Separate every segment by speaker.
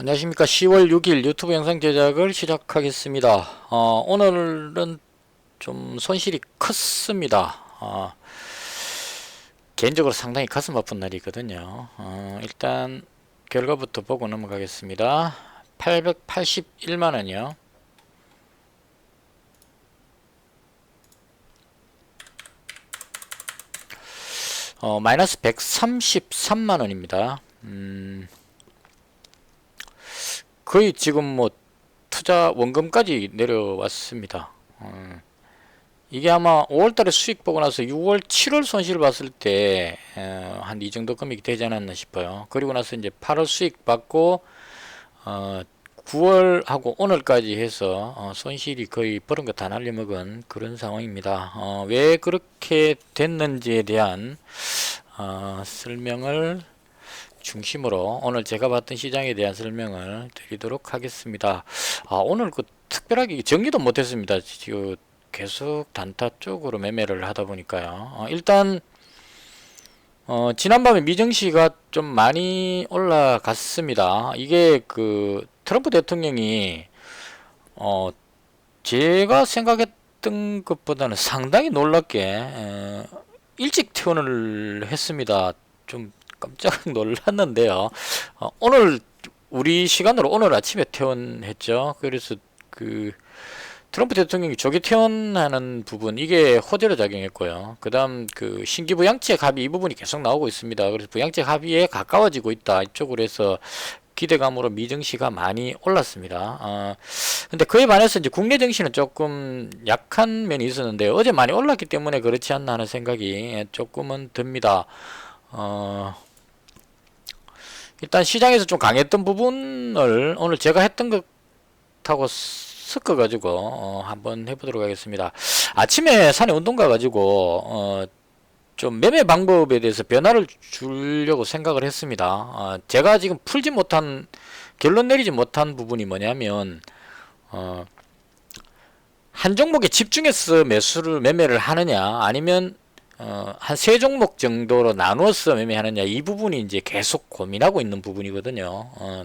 Speaker 1: 안녕하십니까. 10월 6일 유튜브 영상 제작을 시작하겠습니다. 어, 오늘은 좀 손실이 컸습니다. 어, 개인적으로 상당히 가슴 아픈 날이거든요. 어, 일단 결과부터 보고 넘어가겠습니다. 881만원이요. 어, 마이너스 133만원입니다. 음, 거의 지금 뭐 투자 원금까지 내려왔습니다. 어, 이게 아마 5월달에 수익 보고 나서 6월, 7월 손실을 봤을 때 한 이 정도 금액이 되지 않았나 싶어요. 그리고 나서 이제 8월 수익 받고 어, 9월하고 오늘까지 해서 어, 손실이 거의 버는 거 다 날려먹은 그런 상황입니다. 어, 왜 그렇게 됐는지에 대한 어, 설명을 중심으로 오늘 제가 봤던 시장에 대한 설명을 드리도록 하겠습니다. 아, 오늘 그 특별하게 정리도 못했습니다. 지금 계속 단타 쪽으로 매매를 하다 보니까요. 어, 일단 어, 지난밤에 미정시가 좀 많이 올라갔습니다. 이게 그 트럼프 대통령이 어, 제가 생각했던 것보다는 상당히 놀랍게 에, 일찍 퇴원을 했습니다. 좀 깜짝 놀랐는데요. 어, 오늘 우리 시간으로 오늘 아침에 퇴원했죠. 그래서 그 트럼프 대통령이 조기 퇴원하는 부분 이게 호재로 작용했고요. 그다음 그 신규 부양책 합의 이 부분이 계속 나오고 있습니다. 그래서 부양책 합의에 가까워지고 있다 이쪽으로 해서 기대감으로 미증시가 많이 올랐습니다. 어, 근데 그에 반해서 이제 국내 증시는 조금 약한 면이 있었는데 어제 많이 올랐기 때문에 그렇지 않나 하는 생각이 조금은 듭니다. 어, 일단 시장에서 좀 강했던 부분을 오늘 제가 했던 것하고 섞어 가지고 어, 한번 해보도록 하겠습니다. 아침에 산에 운동 가가지고 어, 좀 매매 방법에 대해서 변화를 주려고 생각을 했습니다. 어, 제가 지금 풀지 못한 결론 내리지 못한 부분이 뭐냐면 어, 한 종목에 집중해서 매수를 매매를 하느냐 아니면 어, 한 세 종목 정도로 나누어서 매매하느냐 이 부분이 이제 계속 고민하고 있는 부분이거든요. 어,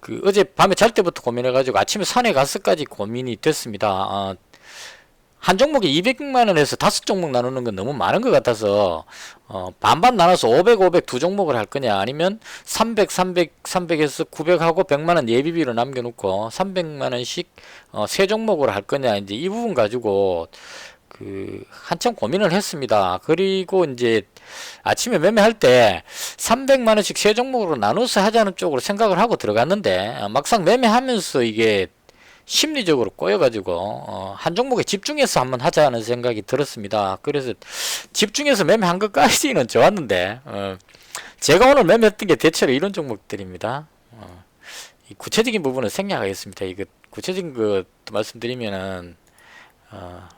Speaker 1: 그 어제 밤에 잘 때부터 고민해가지고 아침에 산에 가서까지 고민이 됐습니다. 어, 한 종목에 200만 원에서 다섯 종목 나누는 건 너무 많은 것 같아서 어, 반반 나눠서 500, 500 두 종목을 할 거냐 아니면 300, 300, 300에서 900하고 100만 원 예비비로 남겨놓고 300만 원씩 어, 세 종목을 할 거냐 이제 이 부분 가지고 그 한참 고민을 했습니다. 그리고 이제 아침에 매매할 때 300만 원씩 세 종목으로 나눠서 하자는 쪽으로 생각을 하고 들어갔는데 어, 막상 매매하면서 이게 심리적으로 꼬여가지고 어, 한 종목에 집중해서 한번 하자는 생각이 들었습니다. 그래서 집중해서 매매한 것까지는 좋았는데 어, 제가 오늘 매매했던 게 대체로 이런 종목들입니다. 구체적인 부분은 생략하겠습니다. 이거 구체적인 것 말씀드리면은 어,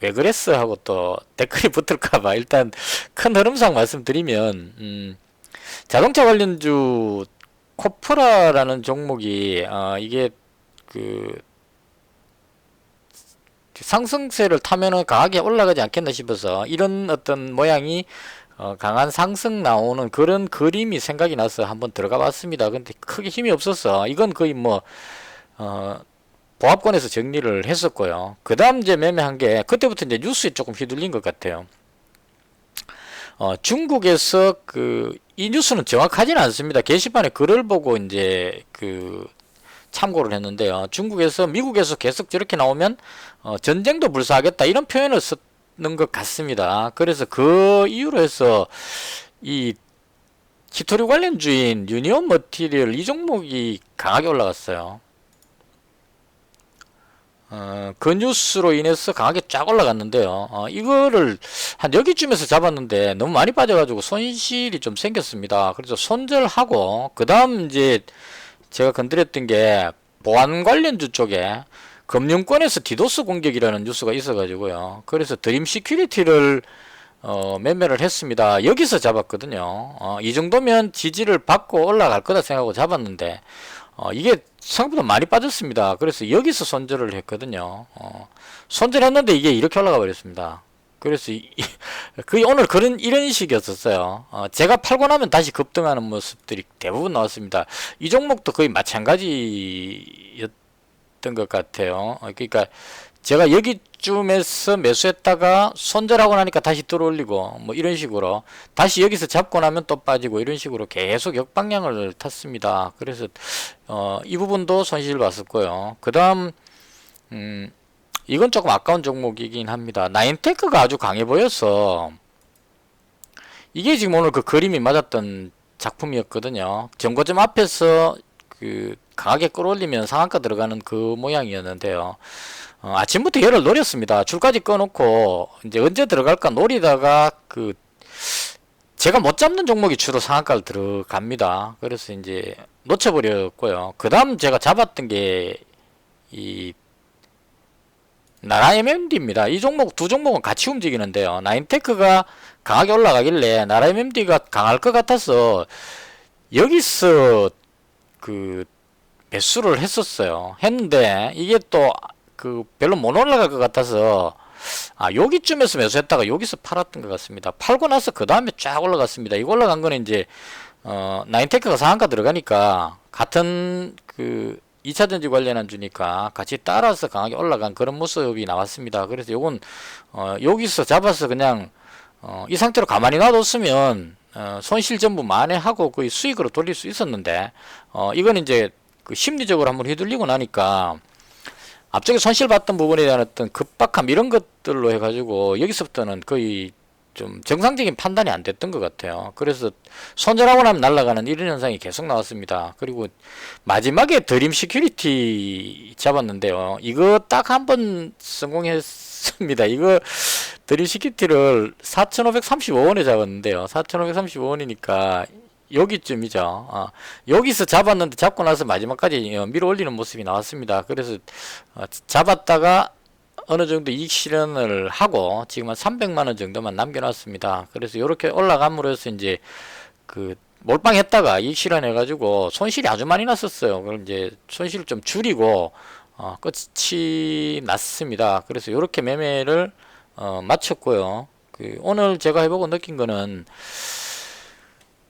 Speaker 1: 왜 그랬어 하고 또 댓글이 붙을까봐 일단 큰 흐름상 말씀드리면 음, 자동차 관련주 코프라라는 종목이 어, 이게 그 상승세를 타면은 강하게 올라가지 않겠나 싶어서 이런 어떤 모양이 어, 강한 상승 나오는 그런 그림이 생각이 나서 한번 들어가 봤습니다. 근데 크게 힘이 없어서 이건 거의 뭐 어, 보합권에서 정리를 했었고요. 그 다음 이제 매매한 게 그때부터 이제 뉴스에 조금 휘둘린 것 같아요. 어, 중국에서 그 이 뉴스는 정확하지는 않습니다. 게시판에 글을 보고 이제 그 참고를 했는데요. 중국에서 미국에서 계속 저렇게 나오면 어, 전쟁도 불사하겠다 이런 표현을 쓰는 것 같습니다. 그래서 그 이유로 해서 이 히토리 관련 주인 유니온 머티리얼 이 종목이 강하게 올라갔어요. 어, 그 뉴스로 인해서 강하게 쫙 올라갔는데요. 어, 이거를 한 여기쯤에서 잡았는데 너무 많이 빠져가지고 손실이 좀 생겼습니다. 그래서 손절하고 그 다음 이제 제가 건드렸던 게 보안 관련주 쪽에 금융권에서 디도스 공격이라는 뉴스가 있어가지고요. 그래서 드림 시큐리티를 어, 매매를 했습니다. 여기서 잡았거든요. 어, 이 정도면 지지를 받고 올라갈 거다 생각하고 잡았는데 어, 이게 생각보다 많이 빠졌습니다. 그래서 여기서 손절을 했거든요. 어, 손절했는데 이게 이렇게 올라가 버렸습니다. 그래서 이, 그 오늘 그런 이런 식이었었어요. 어, 제가 팔고 나면 다시 급등하는 모습들이 대부분 나왔습니다. 이 종목도 거의 마찬가지였던 것 같아요. 어, 그러니까 제가 여기쯤에서 매수했다가 손절하고 나니까 다시 들어올리고 뭐 이런 식으로 다시 여기서 잡고 나면 또 빠지고 이런 식으로 계속 역방향을 탔습니다. 그래서 어, 이 부분도 손실 봤었고요. 그 다음 음, 이건 조금 아까운 종목이긴 합니다. 나인테크가 아주 강해 보여서 이게 지금 오늘 그 그림이 맞았던 작품이었거든요. 정거점 앞에서 그 강하게 끌어올리면 상한가 들어가는 그 모양이었는데요. 어, 아침부터 열을 노렸습니다. 줄까지 꺼놓고 이제 언제 들어갈까 노리다가 그 제가 못 잡는 종목이 주로 상한가를 들어갑니다. 그래서 이제 놓쳐버렸고요. 그 다음 제가 잡았던 게 이 나라 MMD입니다. 이 종목 두 종목은 같이 움직이는데요. 나인테크가 강하게 올라가길래 나라 MMD가 강할 것 같아서 여기서 그 매수를 했었어요. 했는데 이게 또 그 별로 못 올라갈 것 같아서 아 여기쯤에서 매수했다가 여기서 팔았던 것 같습니다. 팔고 나서 그 다음에 쫙 올라갔습니다. 이거 올라간 거는 이제 어 나인테크가 상한가 들어가니까 같은 그 2차 전지 관련한 주니까 같이 따라서 강하게 올라간 그런 모습이 나왔습니다. 그래서 요건 어, 여기서 잡아서 그냥 어, 이 상태로 가만히 놔뒀으면 어, 손실 전부 만회하고 거의 수익으로 돌릴 수 있었는데 어, 이건 이제 그 심리적으로 한번 휘둘리고 나니까 앞쪽에 손실 봤던 부분에 대한 어떤 급박함 이런 것들로 해가지고 여기서부터는 거의 좀 정상적인 판단이 안 됐던 것 같아요. 그래서 손절하고 나면 날아가는 이런 현상이 계속 나왔습니다. 그리고 마지막에 드림 시큐리티 잡았는데요. 이거 딱 한 번 성공했습니다. 이거 드림 시큐리티를 4,535원에 잡았는데요. 4,535원이니까 여기쯤이죠. 아, 여기서 잡았는데 잡고 나서 마지막까지 어, 밀어 올리는 모습이 나왔습니다. 그래서 어, 잡았다가 어느 정도 이익 실현을 하고 지금 한 300만 원 정도만 남겨놨습니다. 그래서 이렇게 올라감으로써 이제 그 몰빵했다가 이익 실현해 가지고 손실이 아주 많이 났었어요. 그럼 이제 손실을 좀 줄이고 어, 끝이 났습니다. 그래서 이렇게 매매를 어, 마쳤고요. 그 오늘 제가 해보고 느낀 거는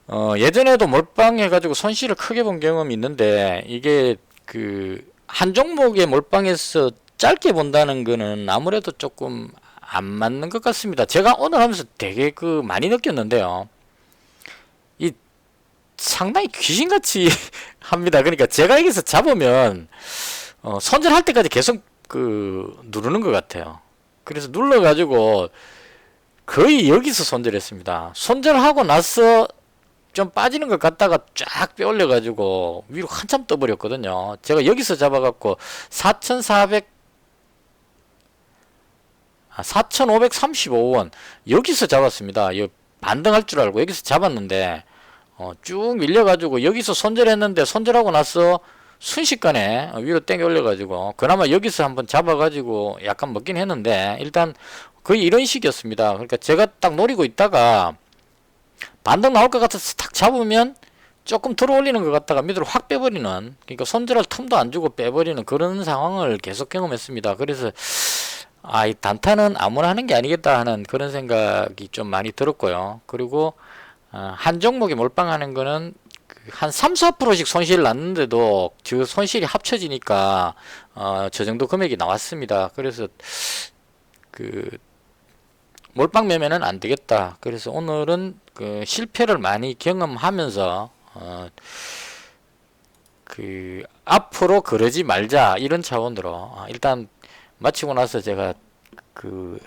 Speaker 1: 어, 예전에도 몰빵해 가지고 손실을 크게 본 경험이 있는데 이게 그 한 종목에 몰빵해서 짧게 본다는 거는 아무래도 조금 안 맞는 것 같습니다. 제가 오늘 하면서 되게 그 많이 느꼈는데요. 이 상당히 귀신같이 합니다. 그러니까 제가 여기서 잡으면 어, 손절할 때까지 계속 그 누르는 것 같아요. 그래서 눌러가지고 거의 여기서 손절했습니다. 손절하고 나서 좀 빠지는 것 같다가 쫙 빼올려 가지고 위로 한참 떠버렸거든요. 제가 여기서 잡아갖고 4,400 4,535원 여기서 잡았습니다. 이 반등할 줄 알고 여기서 잡았는데 어, 쭉 밀려가지고 여기서 손절했는데 손절하고 나서 순식간에 위로 땡겨 올려가지고 그나마 여기서 한번 잡아가지고 약간 먹긴 했는데 일단 거의 이런 식이었습니다. 그러니까 제가 딱 노리고 있다가 반등 나올 것 같아서 탁 잡으면 조금 들어 올리는 것 같다가 밑으로 확 빼버리는 그러니까 손절할 틈도 안 주고 빼버리는 그런 상황을 계속 경험했습니다. 그래서 아, 이 단타는 아무나 하는 게 아니겠다 하는 그런 생각이 좀 많이 들었고요. 그리고 어, 한 종목에 몰빵하는 거는 그한 3, 4%씩 손실을 났는데도 그 손실이 합쳐지니까 어, 저 정도 금액이 나왔습니다. 그래서 그 몰빵 매매는 안 되겠다. 그래서 오늘은 그 실패를 많이 경험하면서 어, 그 앞으로 그러지 말자 이런 차원으로 어, 일단 마치고 나서 제가 그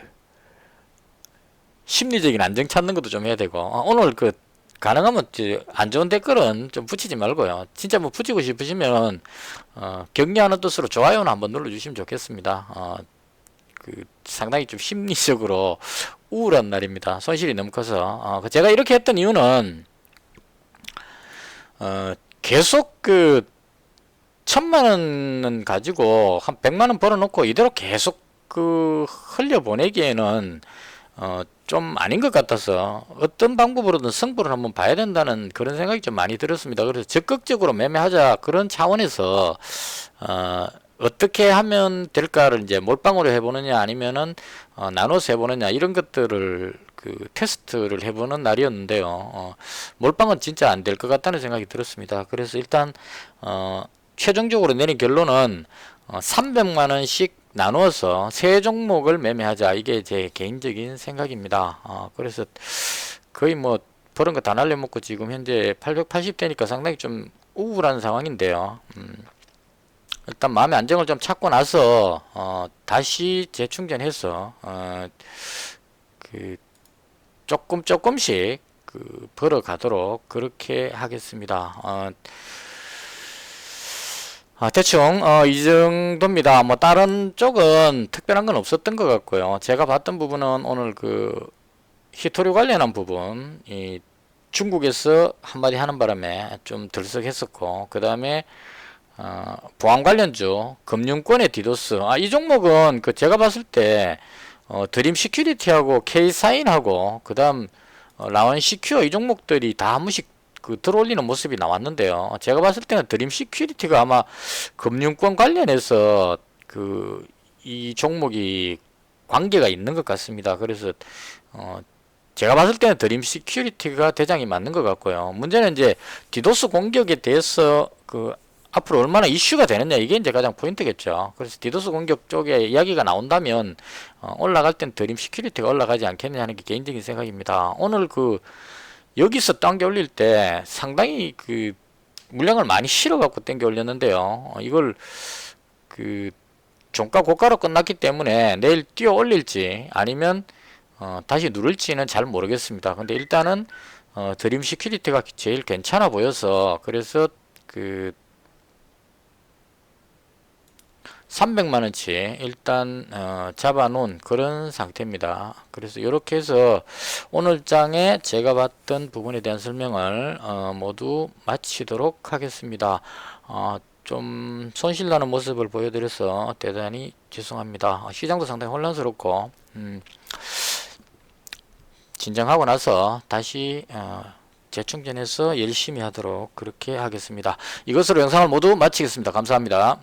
Speaker 1: 심리적인 안정 찾는 것도 좀 해야 되고 어, 오늘 그 가능하면 안 좋은 댓글은 좀 붙이지 말고요. 진짜 뭐 붙이고 싶으시면 어, 격려하는 뜻으로 좋아요는 한번 눌러주시면 좋겠습니다. 어, 그 상당히 좀 심리적으로 우울한 날입니다. 손실이 너무 커서 어, 제가 이렇게 했던 이유는 어, 계속 그 천만 원은 가지고 한 백만 원 벌어놓고 이대로 계속 그 흘려보내기에는 어, 좀 아닌 것 같아서 어떤 방법으로든 승부를 한번 봐야 된다는 그런 생각이 좀 많이 들었습니다. 그래서 적극적으로 매매하자 그런 차원에서 어, 어떻게 하면 될까를 이제 몰빵으로 해보느냐 아니면은 어, 나눠서 해보느냐 이런 것들을 그 테스트를 해보는 날이었는데요. 어, 몰빵은 진짜 안 될 것 같다는 생각이 들었습니다. 그래서 일단 어, 최종적으로 내린 결론은 어, 300만 원씩 나누어서 세 종목을 매매하자 이게 제 개인적인 생각입니다. 어, 그래서 거의 뭐 버는 거 다 날려먹고 지금 현재 880대니까 상당히 좀 우울한 상황인데요. 음, 일단 마음의 안정을 좀 찾고 나서 어, 다시 재충전해서 어, 그 조금 조금씩 그 벌어 가도록 그렇게 하겠습니다. 어, 아, 대충 어, 이 정도입니다. 뭐 다른 쪽은 특별한 건 없었던 것 같고요. 제가 봤던 부분은 오늘 그 히토류 관련한 부분, 이 중국에서 한마디 하는 바람에 좀 들썩했었고, 그 다음에 어, 보안 관련주, 금융권의 디도스. 아, 이 종목은 그 제가 봤을 때 어, 드림 시큐리티하고 K사인하고 그 다음 어, 라원 시큐어 이 종목들이 다 한 번씩 그 들어올리는 모습이 나왔는데요. 제가 봤을 때는 드림 시큐리티가 아마 금융권 관련해서 그 이 종목이 관계가 있는 것 같습니다. 그래서 어 제가 봤을 때는 드림 시큐리티가 대장이 맞는 것 같고요. 문제는 이제 디도스 공격에 대해서 그 앞으로 얼마나 이슈가 되느냐 이게 이제 가장 포인트겠죠. 그래서 디도스 공격 쪽에 이야기가 나온다면 어, 올라갈 땐 드림 시큐리티가 올라가지 않겠느냐 하는 게 개인적인 생각입니다. 오늘 그 여기서 당겨 올릴 때 상당히 그 물량을 많이 실어 갖고 당겨 올렸는데요. 어, 이걸 그 종가 고가로 끝났기 때문에 내일 뛰어 올릴지 아니면 어, 다시 누를지는 잘 모르겠습니다. 근데 일단은 어, 드림 시큐리티가 제일 괜찮아 보여서 그래서 그 300만 원치 일단 어, 잡아놓은 그런 상태입니다. 그래서 이렇게 해서 오늘 장에 제가 봤던 부분에 대한 설명을 어, 모두 마치도록 하겠습니다. 어, 좀 손실나는 모습을 보여드려서 대단히 죄송합니다. 어, 시장도 상당히 혼란스럽고 음, 진정하고 나서 다시 어, 재충전해서 열심히 하도록 그렇게 하겠습니다. 이것으로 영상을 모두 마치겠습니다. 감사합니다.